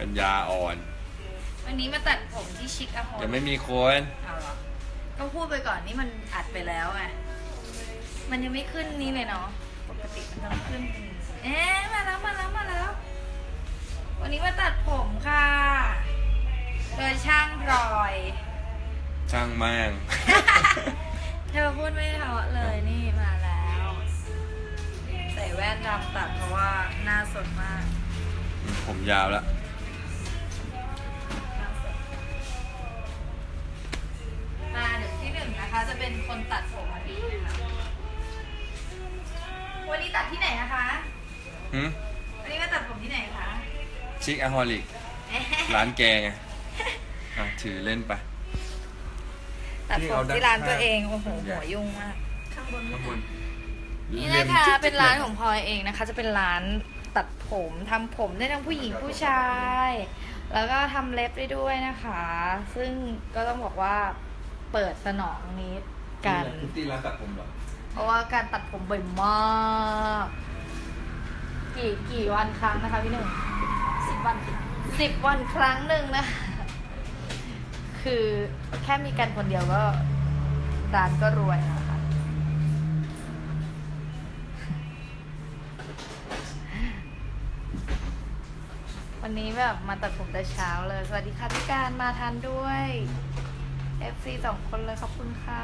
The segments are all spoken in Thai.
ปัญญาอ่อนวันนี้มาตัดผมที่ชิคอะโฮยังไม่มีคนเอาเหรอก็พูดไปก่อนนี่มันอัดไปแล้วไงมันยังไม่ขึ้นนี่เลยเนาะปกติมันต้องขึ้นเอ๊ะมาแล้วมาแล้วมาแล้ว วันนี้มาตัดผมค่ะ โดยช่างพลอย ช่างแม่งเธอพูดไม่เพราะเลยนี่มาแล้ว ใส่แว่นดำตัดเพราะว่าหน้าสดมาก ผมยาวแล้ว เป็นคนตัดผมอาทิตย์นะคะวันนี้ตัดที่ไหนนะคะ หืมวันนี้มาตัดผมที่ไหนคะ ชิคอะฮอลิก ร้านแกไงอะถือเล่นไป ตัดผมที่ร้านตัวเองโอ้โหหัวยุ่งมากข้างบนนี่นะคะเป็นร้านของพลอยเองนะคะ จะเป็นร้านตัดผมทำผมได้ทั้งผู้หญิงผู้ชาย แล้วก็ทำเล็บได้ด้วยนะคะ ซึ่งก็ต้องบอกว่าเปิดสนองนี้ กัน พิตตี้ร้านตัดผมเหรอเพราะว่าการตัดผมบ่อยมาก กี่กี่วันครั้งนะคะพี่หนึ่งสิบวันครั้งสิบวันครั้งหนึ่งนะคะคือแค่มีกันคนเดียวก็ร้านก็รวยแล้วค่ะ วันนี้แบบมาตัดผมแต่เช้าเลย สวัสดีค่ะพี่การมาทันด้วย FC สองคนเลยขอบคุณค่ะ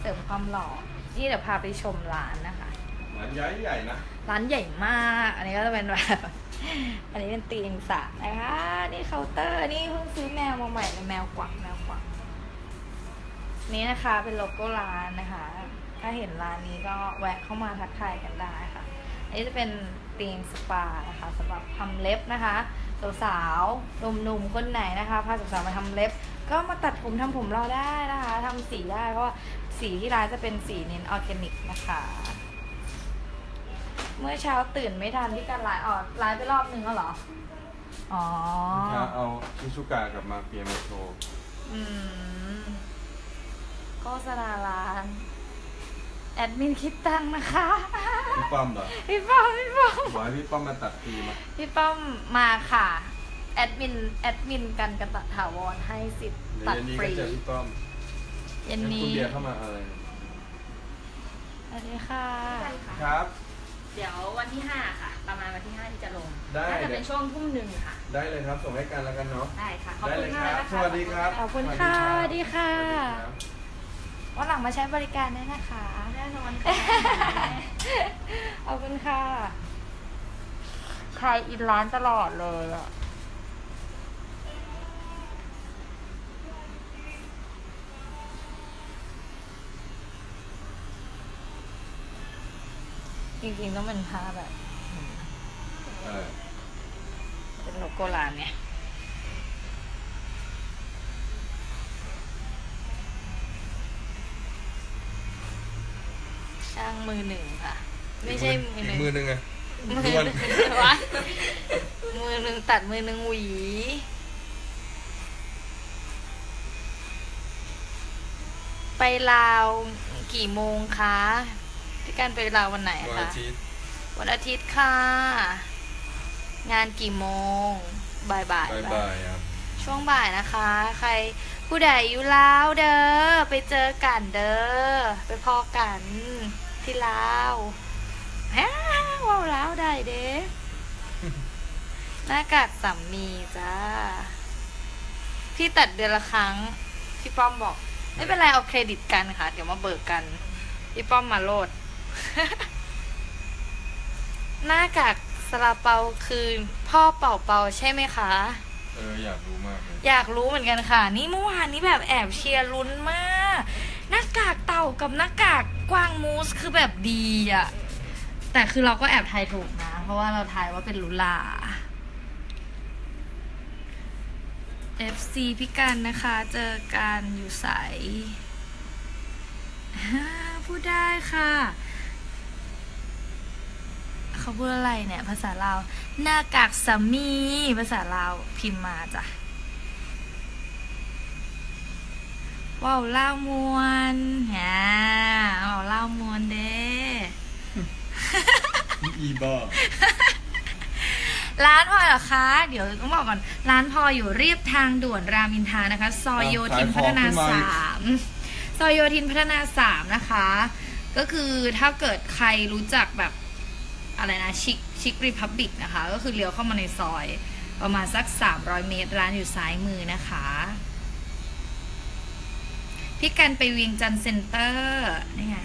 เสริมความหล่อ นี่เดี๋ยวพาไปชมร้านนะคะ ร้านใหญ่ใหญ่นะ ร้านใหญ่มาก อันนี้ก็จะเป็นแบบ อันนี้เป็นตีมสระนะคะ นี่เคาน์เตอร์ นี่เพิ่งซื้อแมวมาใหม่เลยแมวกวักแมวกวัก นี่นะคะเป็นโลโก้ร้านนะคะ ถ้าเห็นร้านนี้ก็แวะเข้ามาทักทายกันได้ค่ะ อันนี้จะเป็นตีมสปานะคะสำหรับทำเล็บนะคะสาวๆหนุ่มๆคนไหนนะคะพาสาวๆมาทำเล็บ ก็มาตัดผมทำผมเราได้นะคะทำสีได้เพราะว่าสีที่ร้านจะเป็นสีเน้นออร์แกนิกนะคะ เมื่อเช้าตื่นไม่ทันที่การไลฟ์อ๋อไลฟ์ไปรอบนึงแล้วเหรอ อ๋อถ้าเอาชิซุกะกับมาเฟียมาโชว์อืมโฆษณาร้านแอดมินคิดตังค์นะคะ พี่ป้อมเหรอ พี่ป้อม พี่ป้อมบอกให้พี่ป้อมมาตัดฟรีมา พี่ป้อมมาค่ะ แอดมินแอดมินกันกระตัดถาวรให้สิทธิ์เดี๋ยวตัดเย็นนี้ฟก็รีเจอพี่ป้อมเย็นงั้นี้คุณเบียร์เข้ามาอะไร สวัสดีค่ะ ครับ เดี๋ยววันที่ 5 ค่ะ ประมาณวันที่ 5 ที่จะลงได้ น่าจะเป็นช่วงทุ่มหนึ่งค่ะ ได้เลยครับ ส่งให้กันแล้วกันเนาะ ได้ค่ะ ขอบได้คุเลณยมากครับนะคะ สวัสดีครับขอบคุณค่ะสวัสดีค่ะ สวัสดีครับ วันหลังมาใช้บริการได้นะคะ แน่นอนค่ะ ขอบคุณค่ะ ใครอินร้านตลอดเลยอะ จริงๆต้องเป็นผ้าแบบเออเป็นโลโก้ร้านเนี่ยช่างมือหนึ่งค่ะ ไม่ใช่มือหนึ่งมือหนึ่งไงมือหด้วนนึ่งวะมือหนึ่งตัดมือหนึ่งหวีไปลาวกี่โมงคะ พี่การไปลาววันไหนวันคะอาทิตย์วันอาทิตย์ค่ะ งานกี่โมง บ่ายบ่ายบายบายครับช่วงบ่ายนะคะ ใครผู้ใดอยู่ลาวเด้อ ไปเจอกันเด้อ ไปพอกันที่ลาวฮ่าว้าวลาวได้เด้หน้ากากสามีจ้า พี่ตัดเดือนละครั้ง พี่ป้อมบอก ไม่เป็นไรเอาเครดิตกันค่ะ เดี๋ยวมาเบิกกัน พี่ป้อมมาโลด หน้ากากสลาเปาคือพ่อเป่าเปาใช่ไหมคะ เอออยากรู้มากเลยอยากรู้เหมือนกันค่ะ นี่เมื่อวานนี้แบบแอบเชียร์ลุ้นมาก หน้ากากเต่ากับหน้ากากกวางมูสคือแบบดีอะแต่คือเราก็แอบทายถูกนะ เพราะว่าเราทายว่าเป็นลุลา FC พี่กันนะคะ เจอกันอยู่ใสอ่าพูดได้ค่ะ เขาพูดอะไรเนี่ย ภาษาลาวหน้ากากสามี ภาษาลาวพิมพ์มาจ้ะว้าวล่าวมวนฮ่าว้าวล่าวมวนเด้อีบอร้านพลอยเหรอคะ เดี๋ยวต้องบอกก่อน ร้านพลอยอยู่เรียบทางด่วนรามอินทรานะคะ ซอยโยธินพัฒนาสามซอยโยธินพัฒนาสามนะคะ ก็คือถ้าเกิดใครรู้จักแบบ อะไรนะชิคชิครีพับบิกนะคะ ก็คือเลี้ยวเข้ามาในซอยประมาณสัก 300 เมตรร้านอยู่ซ้ายมือนะคะพี่กันไปเวียงจันทร์เซ็นเตอร์นี่ไง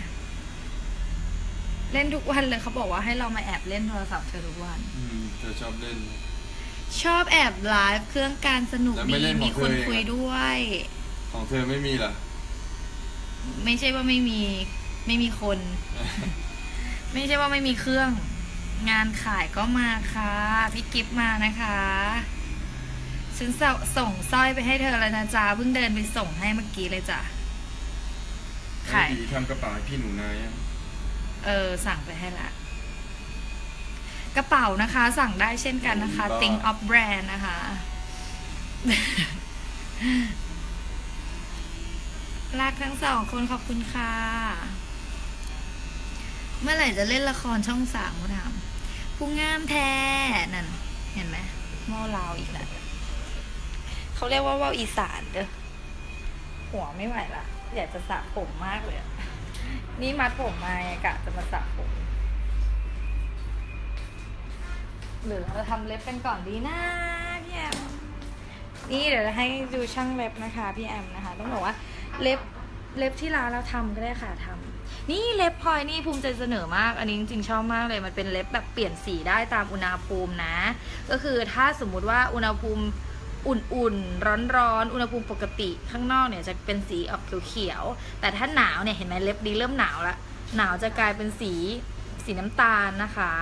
เล่นทุกวันเลยเขาบอกว่าให้เรามาแอบเล่นโทรศัพท์เธอทุกวัน อืมเธอชอบเล่น ชอบแอบไลฟ์เครื่องการสนุกแล้วไม่ดีเล่นของมีคนเธอเองคุยอะด้วย ของเธอไม่มีเหรอ ไม่ใช่ว่าไม่มีไม่มีคน ไม่ใช่ว่าไม่มีเครื่อง งานขายก็มาค่ะ พี่กิฟต์มานะคะฉันสส่งสร้อยไปให้เธอแล้วนะจ๊ะเพิ่งเดินไปส่งให้เมื่อกี้เลยจ้ะไอ้ขายดีทำกระเป๋าให้พี่หนูนายอะเออ สั่งไปให้ละกระเป๋านะคะ สั่งได้เช่นกันนะคะ Think of Brand นะคะ รักทั้งสองคนขอบคุณค่ะ เมื่อไหร่จะเล่นละครช่องสามกูถาม ผู้งามแท้นั่นเห็นไหมเมาลาวอีกแล้วเขาเรียกว่าว่าอีสานเด้อหัวไม่ไหวละอยากจะสระผมมากเลยนี่มัดผมมากะจะมาสระผมหรือเราทำเล็บกันก่อนดีนะพี่แอมนี่เดี๋ยวจะให้ดูช่างเล็บนะคะพี่แอมนะคะ ต้องบอกว่าเล็บเล็บที่ร้านเราทำก็ได้ค่ะทำ นี่เล็บพลอยนี่ภูมิใจเสนอมาก อันนี้จริงๆชอบมากเลย มันเป็นเล็บแบบเปลี่ยนสีได้ตามอุณหภูมินะ ก็คือถ้าสมมุติว่าอุณหภูมิอุ่นๆ ร้อนๆ อุณหภูมิปกติข้างนอกเนี่ยจะเป็นสีออกเขียวๆ แต่ถ้าหนาวเนี่ยเห็นไหมเล็บดีเริ่มหนาวละ หนาวจะกลายเป็นสีสีน้ำตาลนะคะ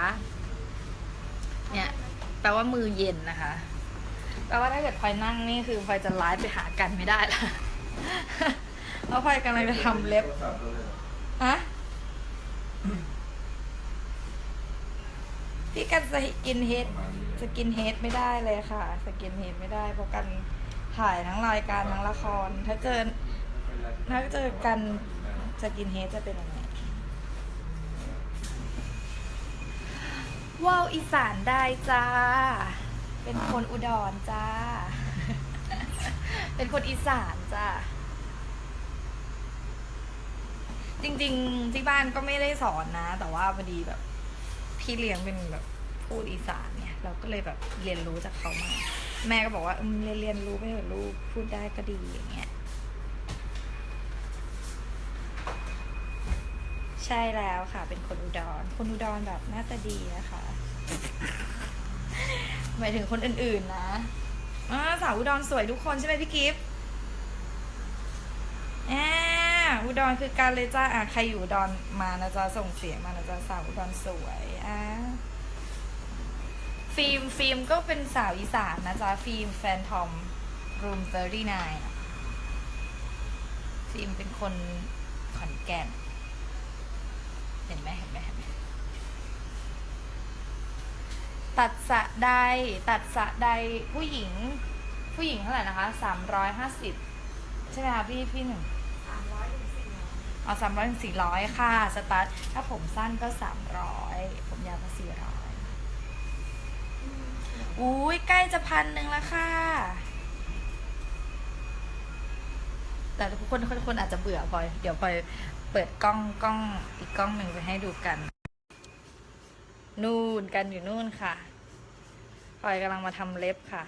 เนี่ยแปลว่ามือเย็นนะคะ แปลว่าถ้าเกิดพลอยนั่งนี่คือพลอยจะไลฟ์ไปหากันไม่ได้ละเพราะพลอยกำลังจะทำเล็บ ฮะ พี่กันสกินเฮดสกินเฮดไม่ได้เลยค่ะ สกินเฮดไม่ได้เพราะกันถ่ายทั้งรายการทั้งละคร ถ้าเจอถ้าเจอกันสกินเฮดจะเป็นยังไงว้าวอีสานได้จ้า เป็นคนอุดรจ้า เป็นคนอีสานจ้า จริง ๆ ที่บ้านก็ไม่ได้สอนนะ แต่ว่าพอดีแบบ พี่เลี้ยงเป็นแบบพูดอีสานเนี่ย เราก็เลยแบบเรียนรู้จากเขามา แม่ก็บอกว่าอืมเรียนเรียนรู้ไปเถอะลูกพูดได้ก็ดีอย่างเงี้ย ใช่แล้วค่ะ เป็นคนอุดร คนอุดรแบบหน้าตาดีนะคะหมายถึงคนอื่นๆนะอ่าสาวอุดรสวยทุกคนใช่ไหมพี่กิฟต์แอบอุดรคือการเลยจ้าอะใครอยู่อุดรมานะจ๊ะส่งเสียงมานะจ๊ะสาวอุดรสวยอะฟิล์มฟิล์มก็เป็นสาวอีสานนะจ๊ะฟิล์มแฟนทอมรูม39อะฟิล์มเป็นคนขอนแก่น เห็นไหมเห็นไหมเห็นไหมตัดสะใดตัดสะใดผู้หญิง ผู้หญิงเท่าไหร่นะคะสามร้อยห้าสิบใช่ไหมคะพี่พี่หนึ่ง เอาสามร้อยถึงสี่ร้อยค่ะ สตาร์ท ถ้าผมสั้นก็สามร้อย ผมยาวก็สี่ร้อยอุ้ยใกล้จะพันหนึ่งแล้วค่ะ แต่ทุกคนคนคนอาจจะเบื่อพลอย เดี๋ยวพลอยเปิดกล้องกล้องอีกกล้องหนึ่งไปให้ดูกัน นู่นกันอยู่นู่นค่ะพลอยกำลังมาทำเล็บค่ะ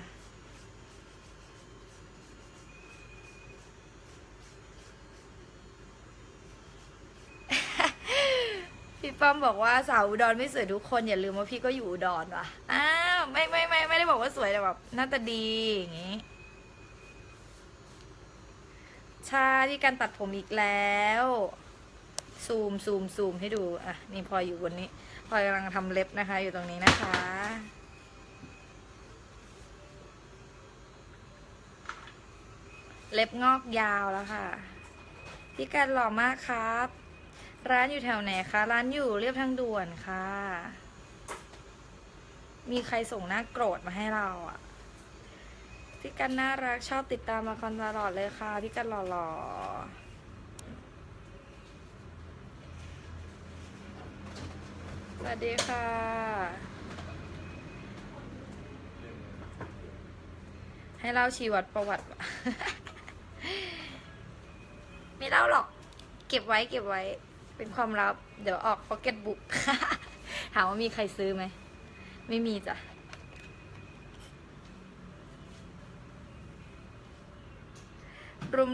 พี่ป้อมบอกว่าสาวอุดรไม่สวยทุกคนอย่าลืมว่าพี่ก็อยู่อุดรว่ะอ้าวไม่ไม่ไม่ไม่ได้บอกว่าสวยแต่แบบหน้าตาดีอย่างงี้ ชาที่การตัดผมอีกแล้ว ซูมซูมซูมให้ดูอะนี่พลอยอยู่บนนี้พลอยกำลังทำเล็บนะคะ อยู่ตรงนี้นะคะเล็บงอกยาวแล้วค่ะ พี่การหล่อมากครับ ร้านอยู่แถวไหนคะ ร้านอยู่เรียบทางด่วนค่ะ มีใครส่งหน้าโกรธมาให้เราอะ พี่กันน่ารักชอบติดตามละครตลอดเลยค่ะ พี่กันหล่อๆสวัสดีค่ะ ให้เล่าชีวัดประวัติ ไม่เล่าหรอก เก็บไว้เก็บไว้ เป็นความลับ เดี๋ยวออกพ็อกเก็ตบุ๊กถามว่ามีใครซื้อไหม ไม่มีจ้ะ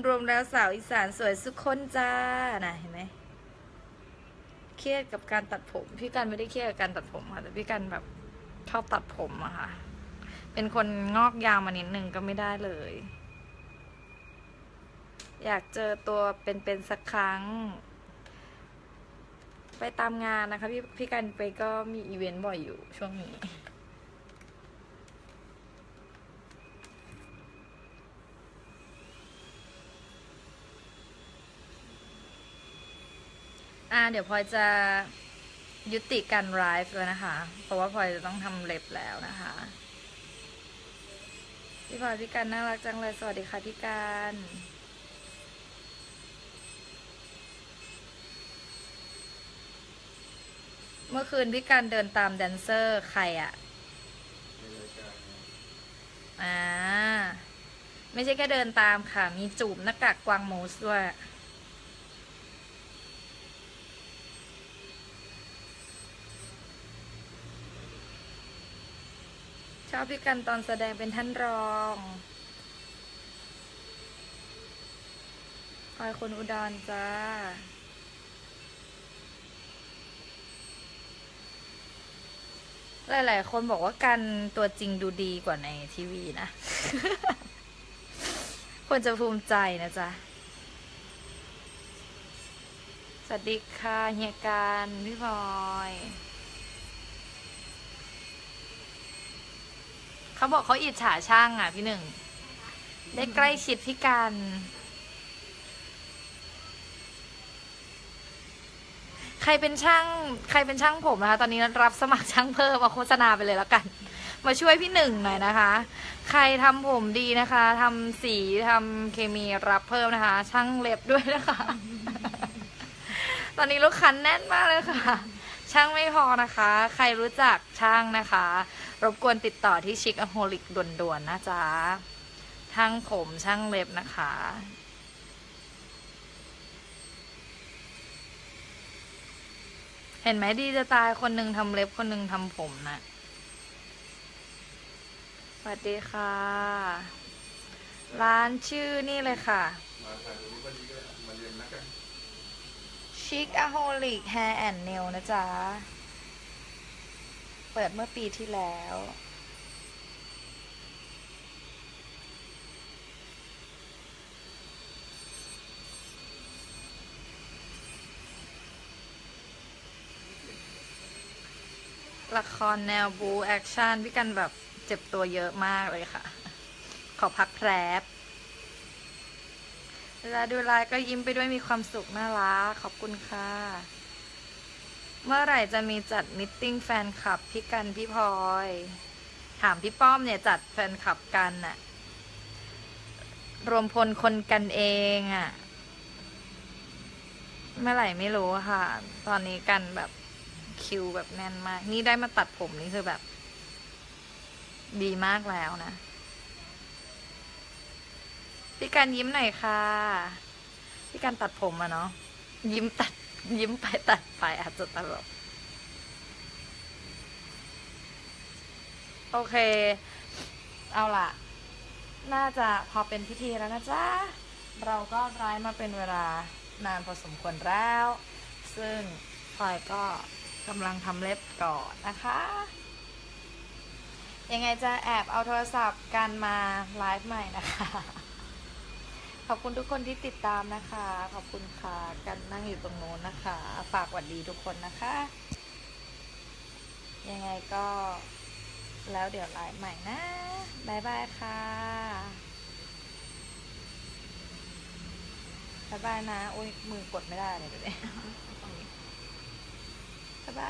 รวมๆแล้วสาวอีสานสวยสุดคนจ้านะเห็นไหม เครียดกับการตัดผม พี่กันไม่ได้เครียดกับการตัดผมค่ะ แต่พี่กันแบบชอบตัดผมอะค่ะ เป็นคนงอกยาวมานิดนึงก็ไม่ได้เลย อยากเจอตัวเป็นๆสักครั้ง ไปตามงานนะคะ พี่พี่กันไปก็มีอีเวนต์บ่อยอยู่ช่วงนี้ อ่า เดี๋ยวพลอยจะยุติการไลฟ์แล้วนะคะ เพราะว่าพลอยจะต้องทำเล็บแล้วนะคะ พี่พลอยพี่กันน่ารักจังเลย สวัสดีค่ะพี่กัน เมื่อคืนพี่กันเดินตามแดนเซอร์ใครอะอ่า ไม่ใช่แค่เดินตามค่ะ มีจูบหน้ากากกวางมูสด้วยชอบพี่กันตอนแสดงเป็นท่านรองพลอยคนอุดรจ้า หลายๆ คนบอกว่ากันตัวจริงดูดีกว่าในทีวีนะ ควรจะภูมิใจนะจ๊ะ สวัสดีค่ะเฮียการพี่พลอยเขาบอกเขาอิจฉาช่างอะพี่หนึ่ง ได้ใกล้ชิดพี่กัน รเป็นช่างใครเป็นช่างผมนะคะ ตอนนี้รับสมัครช่างเพิ่มมาโฆษณาไปเลยแล้วกัน มาช่วยพี่หนึ่งหน่อยนะคะ ใครทำผมดีนะคะทำสีทำเคมีรับเพิ่มนะคะ ช่างเล็บด้วยนะคะ ตอนนี้ลูกค้าแน่นมากเลยค่ะ ช่างไม่พอนะคะ ใครรู้จักช่างนะคะ รบกวนติดต่อที่ชิคอโฮลิกด่วนๆนะจ๊ะช่างผมช่างเล็บนะคะ ห็นไหมดีจะตายคนหนึ่งทำเล็บคนหนึ่งทำผมนะสวัสดีค่ะ ร้านชื่อนี่เลยค่ะมาทางนี้พอดีก็มาเรียนนักกันชิคอโฮลิกแฮร์แอนด์เนลนะจ๊ะ เปิดเมื่อปีที่แล้ว ละครแนวบูแอคชั่นพี่กันแบบเจ็บตัวเยอะมากเลยค่ะ ขอพักแพรบเวลาดูไลฟ์ก็ยิ้มไปด้วยมีความสุขน่ารักขอบคุณค่ะ เมื่อไหร่จะมีจัดมิทติ้งแฟนคลับพี่กันพี่พลอย ถามพี่ป้อมเนี่ยจัดแฟนคลับกันน่ะ รวมพลคนกันเองอะ่ะ เมื่อไหร่ไม่รู้ค่ะ ตอนนี้กันแบบ คิวแบบแน่นมาก นี่ได้มาตัดผมนี่คือแบบ ดีมากแล้วนะ พี่การยิ้มหน่อยค่ะ พี่การตัดผมอะเนาะ ยิ้มตัด ยิ้มไปตัดไปอาจจะตลก โอเค เอาล่ะ น่าจะพอเป็นพิธีแล้วนะจ๊ะ เราก็ร้ายมาเป็นเวลานานพอสมควรแล้ว ซึ่งพลอยก็ กำลังทำเล็บก่อนนะคะ ยังไงจะแอบเอาโทรศัพท์กันมาไลฟ์ใหม่นะคะ ขอบคุณทุกคนที่ติดตามนะคะ ขอบคุณค่ะ กันนั่งอยู่ตรงโน้นนะคะ ฝากหวัดดีทุกคนนะคะ ยังไงก็แล้วเดี๋ยวไลฟ์ใหม่นะบายบายค่ะบายบายนะ โอ้ยมือกดไม่ได้เลย เดี๋